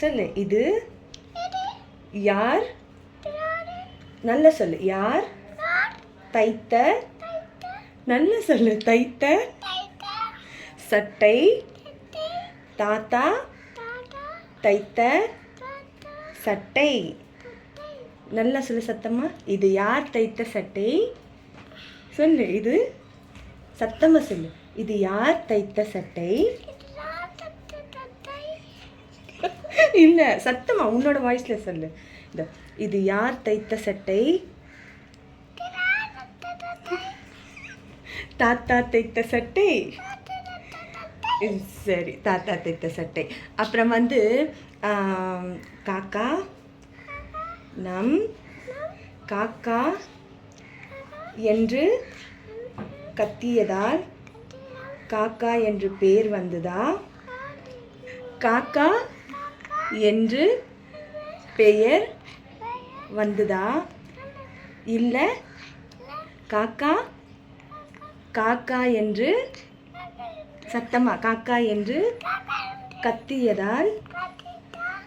சொல்லு இது யார்? நல்ல சொல்லு யார்? தைத்த? நல்ல சொல்லு தைத்த? சட்டை? தாத்தா? தைத்த? சட்டை? நல்லா சொல்லு சத்தமா? இது யார் தைத்த சட்டை? சொல்லு இது சத்தமா சொல்லு. இது யார் தைத்த சட்டை? இல்லை சத்தமா உன்னோட வாய்ஸ்ல சொல்லு. இந்த இது யார் தைத்த சட்டை? தாத்தா தைத்த சட்டை? சரி தாத்தா தைத்த சட்டை. அப்புறம் வந்து காக்கா? நம்? காக்கா? என்று கத்தியதால் காக்கா என்று பேர் வந்ததா? காக்கா? என்று பெயர் வந்ததா? இல்லை. காக்கா? காக்கா என்று சத்தமா? காக்கா என்று கத்தியதால்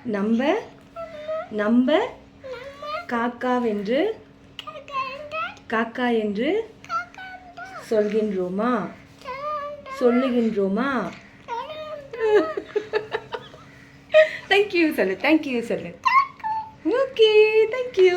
நம்ப நம்ப காக்காவென்று காக்கா என்று சொல்கின்றோமா? சொல்லுகின்றோமா? தேங்க்யூ சொல்லு தேங்க்யூ சொல்லு ஓகே தேங்க்யூ